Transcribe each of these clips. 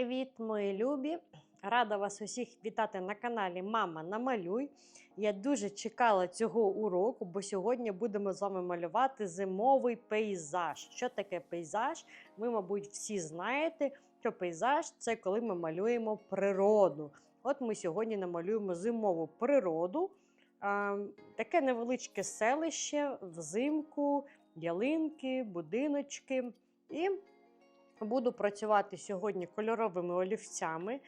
Привіт, мої любі! Рада вас усіх вітати на каналі Мама Намалюй. Я дуже чекала цього уроку, бо сьогодні будемо з вами малювати зимовий пейзаж. Що таке пейзаж? Ви, мабуть, всі знаєте, що пейзаж це коли ми малюємо природу. От ми сьогодні намалюємо зимову природу. Таке невеличке селище, взимку, ялинки, будиночки. І Буду працювати сьогодні кольоровими олівцями.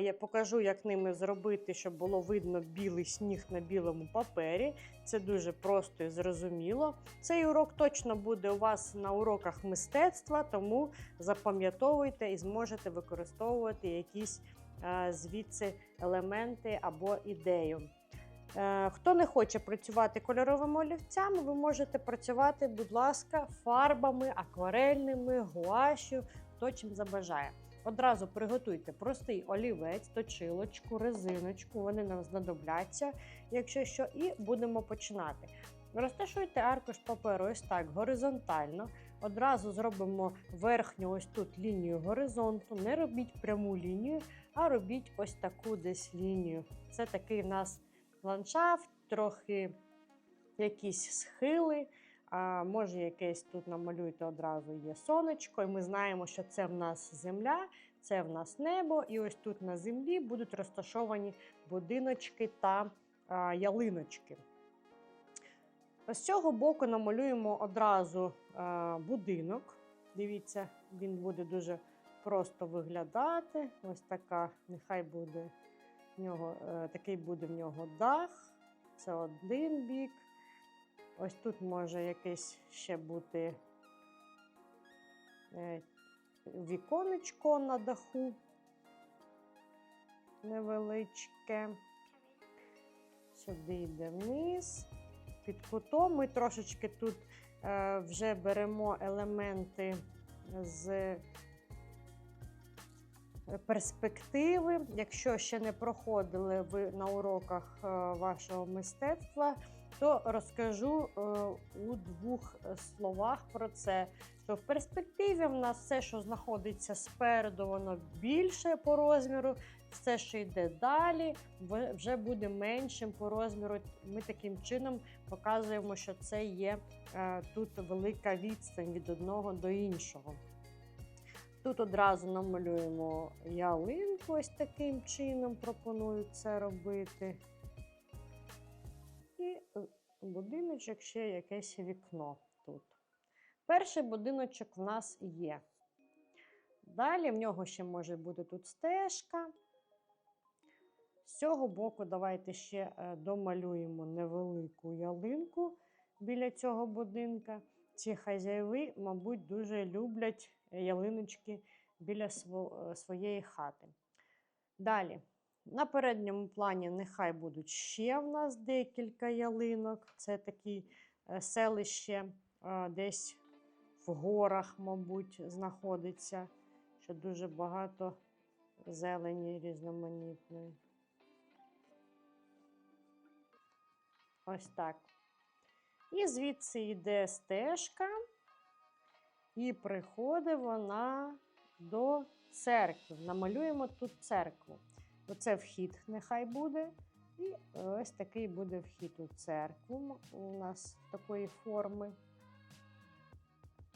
Я покажу, як ними зробити, щоб було видно білий сніг на білому папері. Це дуже просто і зрозуміло. Цей урок точно буде у вас на уроках мистецтва, тому запам'ятовуйте і зможете використовувати якісь звідси елементи або ідею. Е, Хто не хоче працювати кольоровими олівцями, ви можете працювати, будь ласка, фарбами, акварельними, гуашю, хто чим забажає. Одразу приготуйте простий олівець, точилочку, резиночку, вони нам знадобляться, якщо що, і будемо починати. Розташуйте аркуш паперу ось так горизонтально. Одразу зробимо верхню ось тут лінію горизонту. Не робіть пряму лінію, а робіть ось таку десь лінію. Це такий в нас ландшафт, трохи якісь схили. А може, якесь тут намалюйте одразу є сонечко, і ми знаємо, що це в нас земля, це в нас небо, і ось тут на землі будуть розташовані будиночки та а, ялиночки. З цього боку намалюємо одразу а, будинок. Дивіться, він буде дуже просто виглядати. Ось така, нехай буде в нього, е, такий буде в нього дах. Це один бік. Ось тут може якесь ще бути е, віконечко на даху невеличке. Сюди йде вниз. Під кутом ми трошечки тут е, вже беремо елементи з перспективи. Якщо ще не проходили ви на уроках е, вашого мистецтва, то розкажу е, у двох словах про це. Що в перспективі в нас все, що знаходиться спереду, воно більше по розміру, все, що йде далі, вже буде меншим по розміру. Ми таким чином показуємо, що це є е, тут велика відстань від одного до іншого. Тут одразу намалюємо ялинку, ось таким чином пропоную це робити. І будиночок ще якесь вікно тут. Перший будиночок в нас є. Далі в нього ще може бути тут стежка. З цього боку давайте ще е, домалюємо невелику ялинку біля цього будинка. Ці хазяїви, мабуть, дуже люблять ялиночки біля е, своєї хати. Далі, на передньому плані нехай будуть ще в нас декілька ялинок. Це такі е, селище е, десь в горах, мабуть, знаходиться, що дуже багато зелені різноманітної. Ось так. І звідси йде стежка, і приходить вона до церкви. Намалюємо тут церкву. Оце вхід нехай буде. І ось такий буде вхід у церкву у нас такої форми.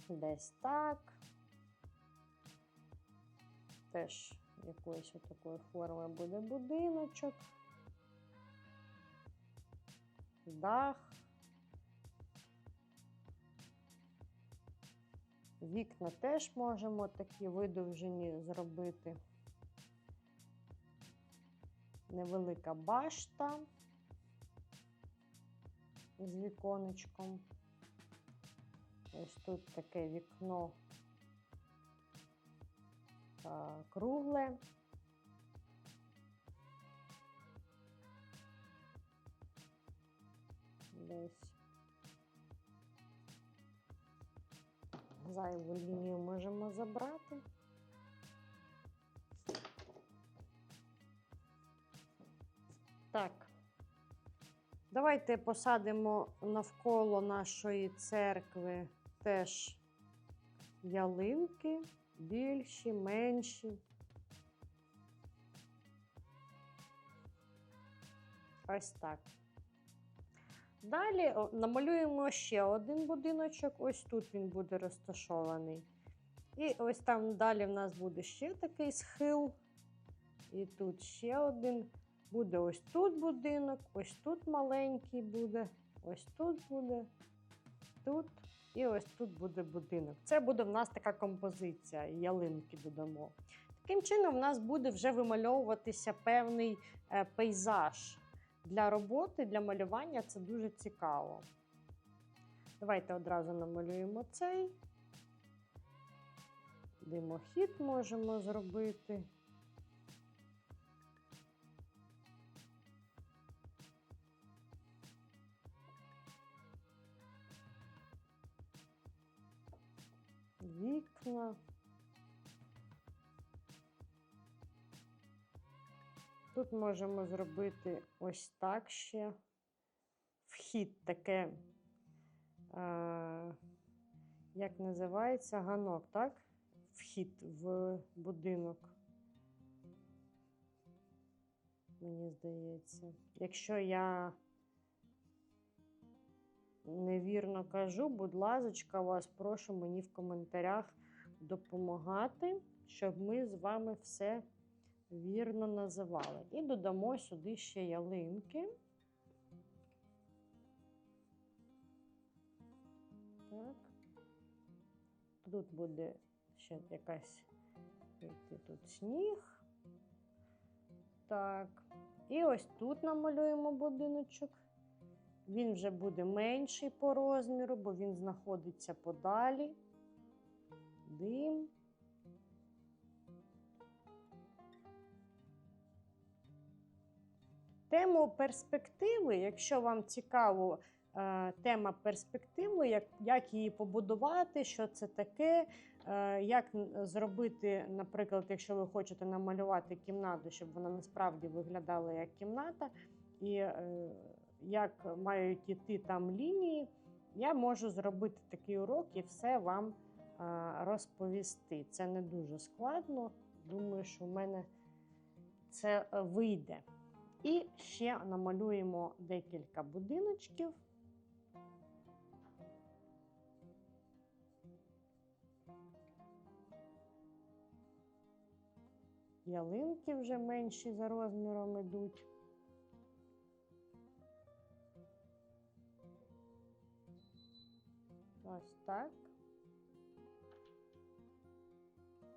Десь так. Теж якоїсь такої форми буде будиночок. Дах. Вікна теж можемо такі видовжені зробити. Невелика башта з віконечком. Ось тут таке вікно кругле. Десь зайву лінію можемо забрати. Так, давайте посадимо навколо нашої церкви теж ялинки, більші, менші. Ось так. Далі намалюємо ще один будиночок. Ось тут він буде розташований. І ось там далі в нас буде ще такий схил. І тут ще один. Буде ось тут будинок, ось тут маленький буде, ось тут буде, тут і ось тут буде будинок. Це буде в нас така композиція, ялинки додамо. Таким чином, в нас буде вже вимальовуватися певний е, пейзаж. Для роботи, для малювання це дуже цікаво. Давайте одразу намалюємо цей. Димохід можемо зробити. Вікна. Тут можемо зробити ось так ще. Вхід таке, е, як називається, ганок, так? Вхід в будинок. Мені здається. Якщо я невірно кажу, будь ласка, вас прошу мені в коментарях допомагати, щоб ми з вами все вірно називали. І додамо сюди ще ялинки. Так. Тут буде ще якась тут сніг. Так. І ось тут намалюємо будиночок. Він вже буде менший по розміру, бо він знаходиться подалі. Дим. Тему перспективи, якщо вам цікаво е, тема перспективи, як, як її побудувати, що це таке, е, як зробити, наприклад, якщо ви хочете намалювати кімнату, щоб вона насправді виглядала як кімната, і е, як мають іти там лінії, я можу зробити такий урок і все вам розповісти. Це не дуже складно. Думаю, що в мене це вийде. І ще намалюємо декілька будиночків. Ялинки вже менші за розміром ідуть. Ось так.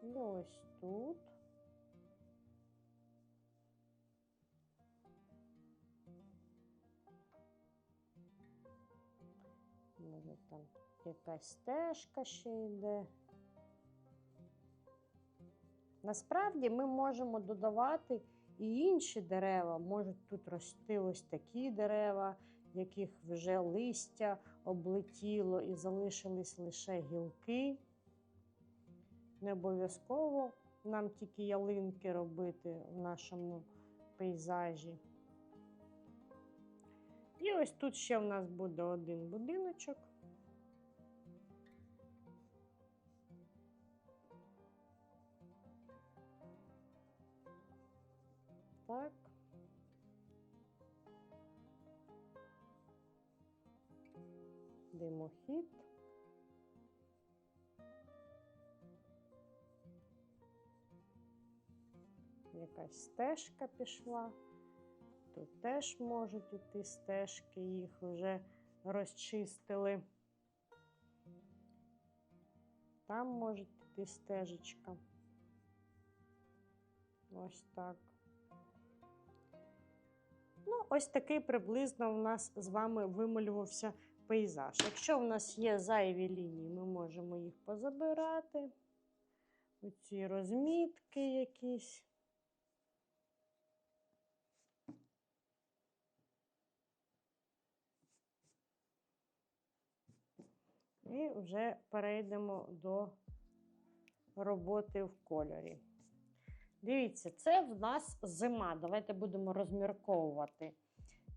І ось тут. Може там якась стежка ще йде. Насправді ми можемо додавати і інші дерева. Можуть тут рости ось такі дерева, яких вже листя облетіло і залишились лише гілки. Не обов'язково нам тільки ялинки робити в нашому пейзажі. І ось тут ще в нас буде один будиночок. Так. Димохід. Якась стежка пішла. Тут теж можуть іти стежки, їх вже розчистили. Там може іти стежечка. Ось так. Ну, ось такий приблизно у нас з вами вималювався пейзаж. Якщо в нас є зайві лінії, ми можемо їх позабирати. Оці розмітки якісь. І вже перейдемо до роботи в кольорі. Дивіться, це в нас зима. Давайте будемо розмірковувати.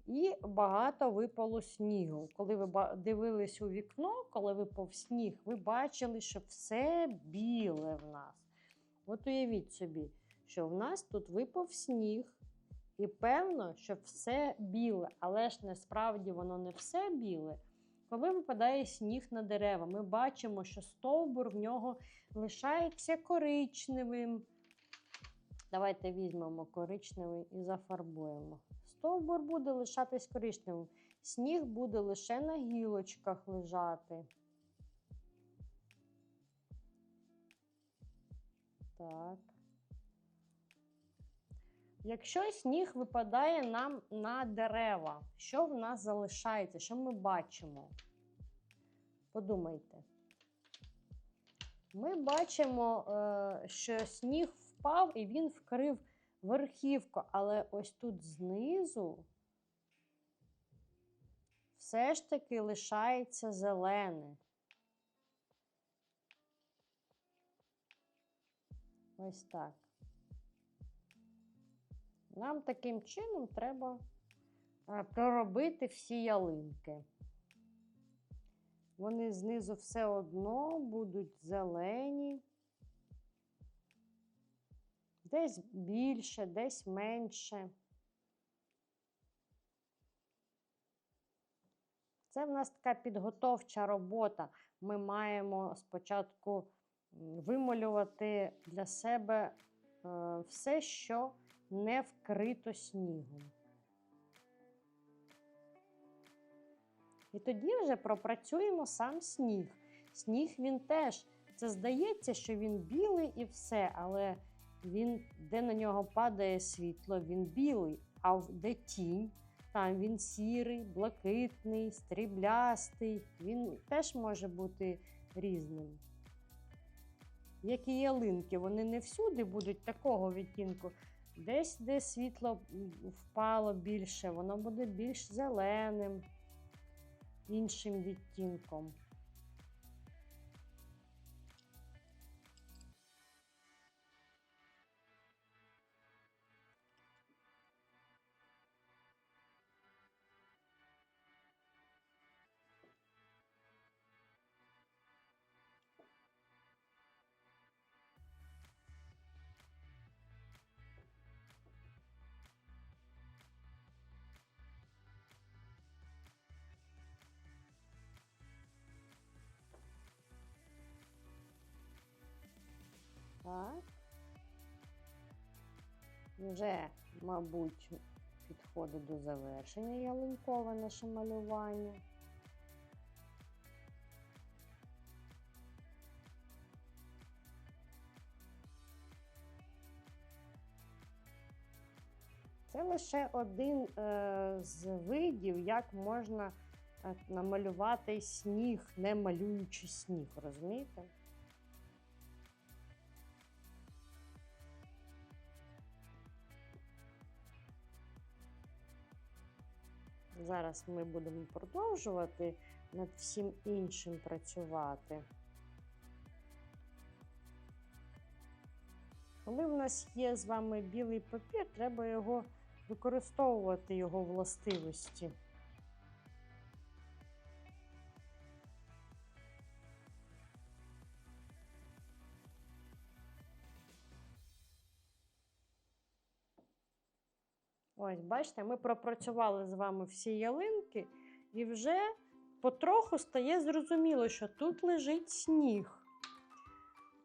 І багато випало снігу. Коли ви дивились у вікно, коли випав сніг, ви бачили, що все біле в нас. От уявіть собі, що в нас тут випав сніг, І певно, що все біле, але ж насправді воно не все біле. Коли випадає сніг на дерева, ми бачимо, що стовбур в нього лишається коричневим. Давайте візьмемо коричневий і зафарбуємо. Стовбур буде лишатись коричневим. Сніг буде лише на гілочках лежати. Так. Якщо сніг випадає нам на дерева, що в нас залишається? Що ми бачимо? Подумайте. Ми бачимо, е, що сніг впав і він вкрив верхівку, але ось тут знизу все ж таки лишається зелене. Ось так. Нам таким чином треба е, проробити всі ялинки. Вони знизу все одно будуть зелені. Десь більше, десь менше. Це в нас така підготовча робота. Ми маємо спочатку вималювати для себе е, все, що не вкрито снігом. І тоді вже пропрацюємо сам сніг. Сніг він теж. Це здається, що він білий і все, але він, де на нього падає світло, він білий, а де тінь, там він сірий, блакитний, стріблястий. Він теж може бути різним. Як і ялинки, вони не всюди будуть такого відтінку. Десь, де світло впало більше, воно буде більш зеленим, іншим відтінком. Так. Вже, мабуть, підходить до завершення ялинкове наше малювання. Це лише один е, з видів, як можна е, намалювати сніг, не малюючи сніг, розумієте? Зараз ми будемо продовжувати над всім іншим працювати. Коли в нас є з вами білий папір, треба його використовувати його властивості. Ось, бачите, ми пропрацювали з вами всі ялинки, і вже потроху стає зрозуміло, що тут лежить сніг.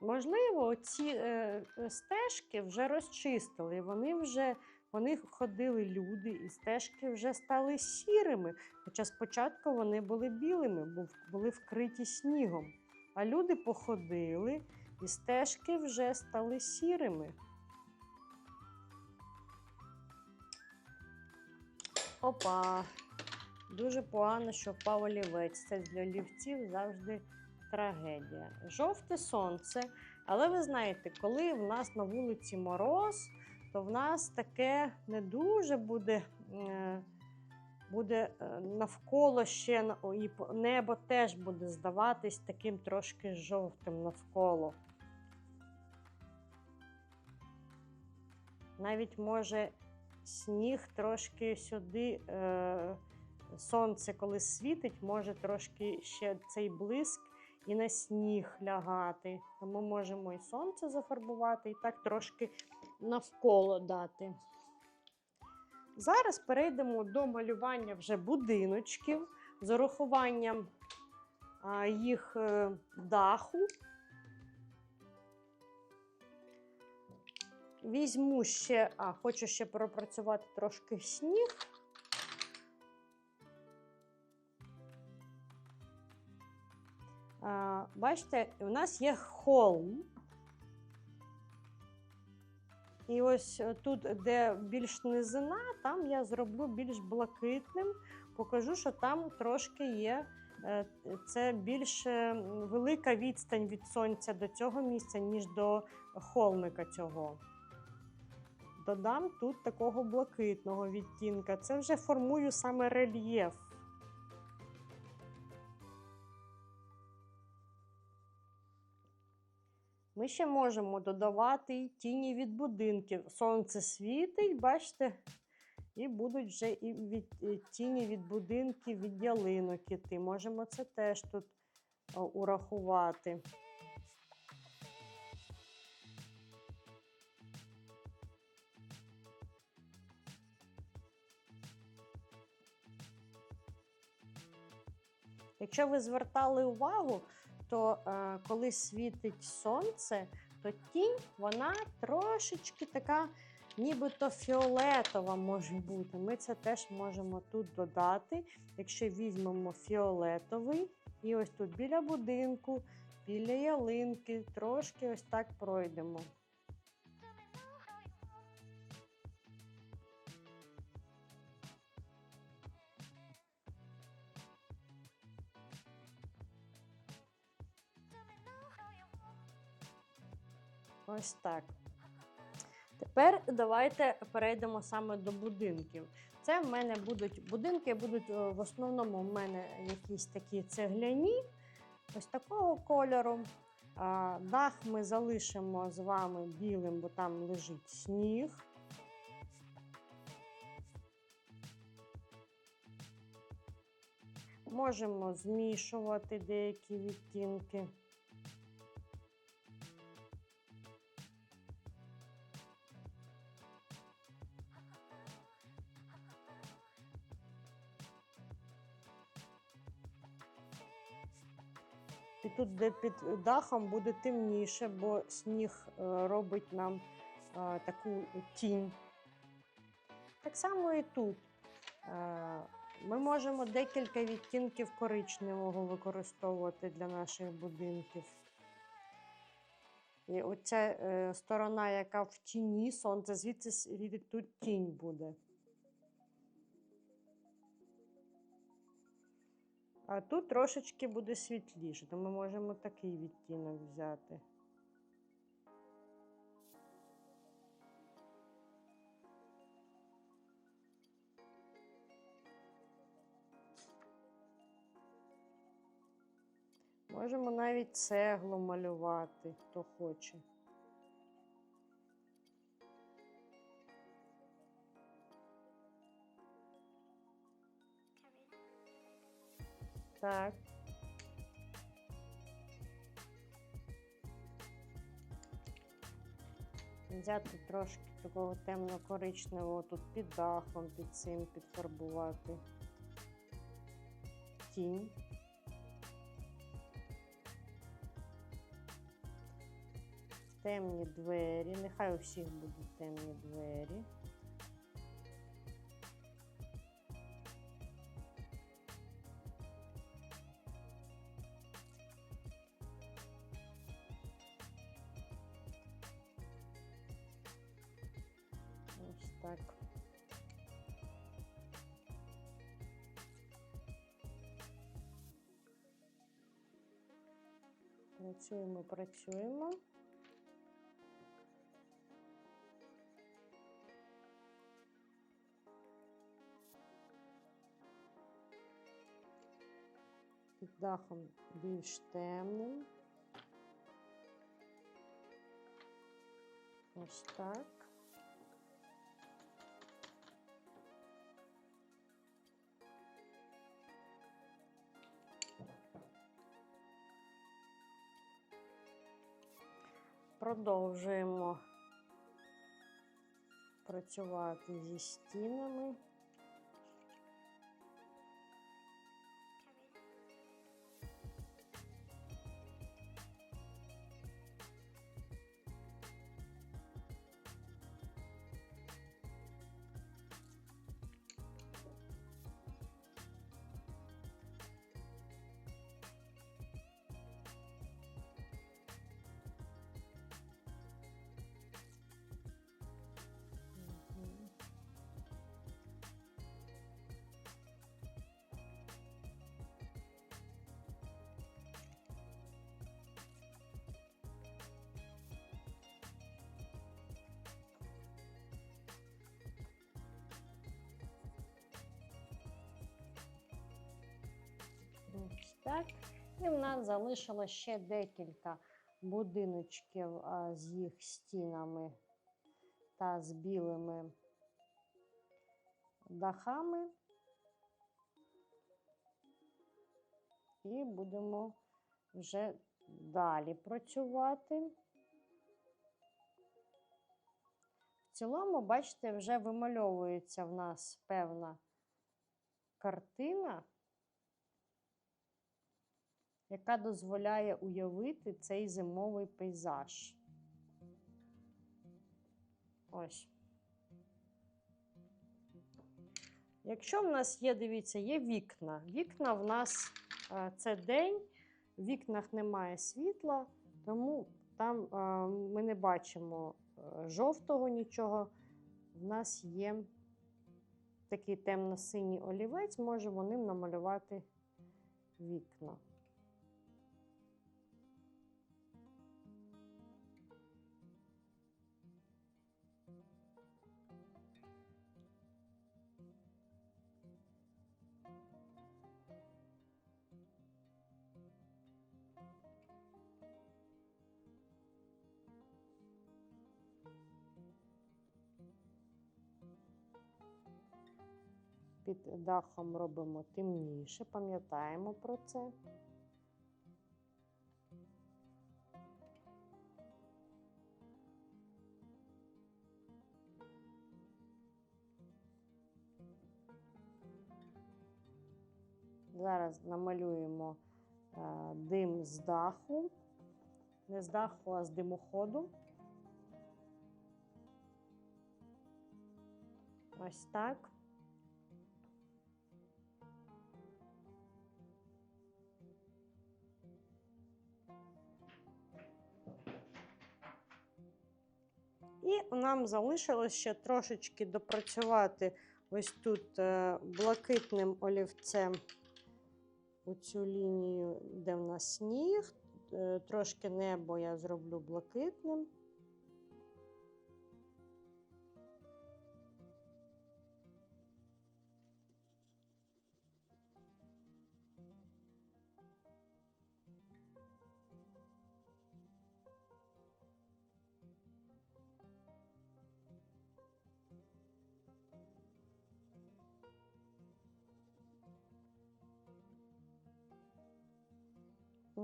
Можливо, ці е, стежки вже розчистили. Вони вже вони ходили люди, і стежки вже стали сірими. Хоча спочатку вони були білими, були вкриті снігом. А люди походили, і стежки вже стали сірими. Опа! Дуже погано, що впав олівець. Це для олівців завжди трагедія. Жовте сонце. Але ви знаєте, коли в нас на вулиці мороз, то в нас таке не дуже буде, е, буде е, навколо ще і небо теж буде здаватись таким трошки жовтим навколо. Навіть може сніг трошки сюди, е, сонце, коли світить, може трошки ще цей блиск і на сніг лягати. То ми можемо і сонце зафарбувати, і так трошки навколо дати. Зараз перейдемо до малювання вже будиночків з урахуванням їх е, даху. Візьму ще, а хочу ще пропрацювати трошки сніг. Бачите, у нас є холм. І ось тут, де більш низина, там я зроблю більш блакитним. Покажу, що там трошки є. е, Це більш е, велика відстань від сонця до цього місця, ніж до холмика цього. Додам тут такого блакитного відтінка. Це вже формую саме рельєф. Ми ще можемо додавати й тіні від будинків. Сонце світить, бачите, і будуть вже і від, і тіні від будинків, від ялинок іти. Можемо це теж тут урахувати. Якщо ви звертали увагу, то е, коли світить сонце, то тінь вона трошечки така, нібито фіолетова може бути. Ми це теж можемо тут додати. Якщо візьмемо фіолетовий, і ось тут біля будинку, біля ялинки, трошки ось так пройдемо. Ось так. Тепер давайте перейдемо саме до будинків. Це в мене будуть будинки, будуть е, в основному в мене якісь такі цегляні, ось такого кольору. Дах ми залишимо з вами білим, бо там лежить сніг. Можемо змішувати деякі відтінки. Тут, де під дахом, буде темніше, бо сніг е, робить нам е, таку тінь. Так само і тут. Е, Ми можемо декілька відтінків коричневого використовувати для наших будинків. І оця сторона, яка в тіні, сонце, звідси тут тінь буде. А тут трошечки буде світліше, то ми можемо такий відтінок взяти. Можемо навіть цеглу малювати, хто хоче. Так. Взяти трошки такого темно-коричневого тут під дахом, під цим підфарбувати. Тінь. Темні двері. Нехай у всіх будуть темні двері. Працюємо, працюємо. Під дахом більш темним. Ось так. Продовжуємо працювати зі стінами. 5. І в нас залишило ще декілька будиночків з їх стінами та з білими дахами. І будемо вже далі працювати. В цілому, бачите, вже вимальовується в нас певна картина яка дозволяє уявити цей зимовий пейзаж. Ось. Якщо в нас є, дивіться, є вікна. Вікна в нас е, це день, в вікнах немає світла, тому там е, ми не бачимо е, жовтого нічого. В нас є такий темно-синій олівець, можемо ним намалювати вікна. Під дахом робимо темніше, пам'ятаємо про це. Зараз намалюємо е, дим з даху, не з даху, а з димоходу. Ось так. І нам залишилось ще трошечки допрацювати ось тут е, блакитним олівцем оцю лінію, де в нас сніг. Е, Трошки небо я зроблю блакитним.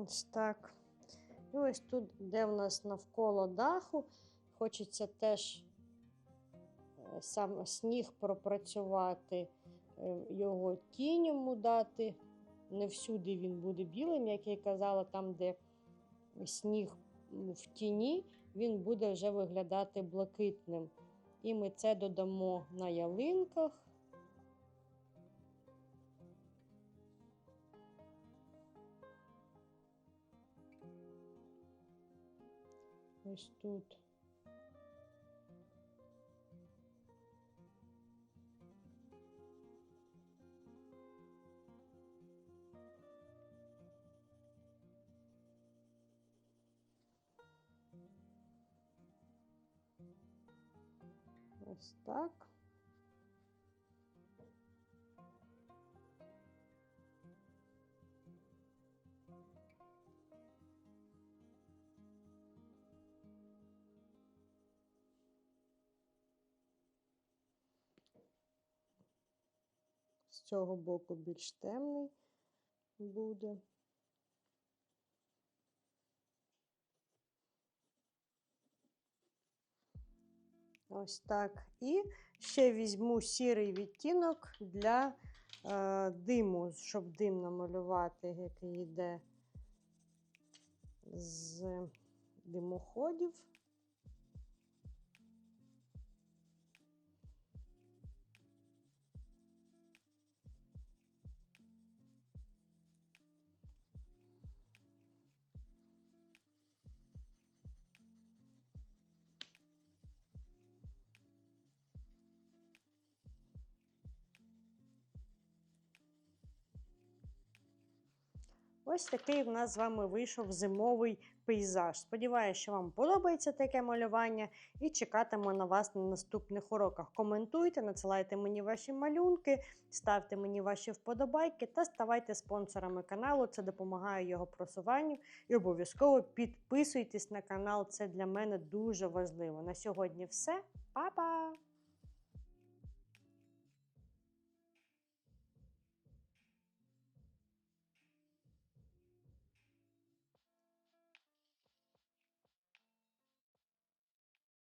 Ось так. І ось тут, де в нас навколо даху, хочеться теж е, сам сніг пропрацювати, е, його тінь йому дати. Не всюди він буде білим, як я казала, там, де сніг в тіні, він буде вже виглядати блакитним. І ми це додамо на ялинках. Ось тут. Ось так. З цього боку більш темний буде. Ось так. І ще візьму сірий відтінок для е, диму, щоб дим намалювати, який йде з димоходів. Ось такий в нас з вами вийшов зимовий пейзаж. Сподіваюся, що вам подобається таке малювання і чекатиму на вас на наступних уроках. Коментуйте, надсилайте мені ваші малюнки, ставте мені ваші вподобайки та ставайте спонсорами каналу. Це допомагає його просуванню. І обов'язково підписуйтесь на канал. Це для мене дуже важливо. На сьогодні все. Па-па!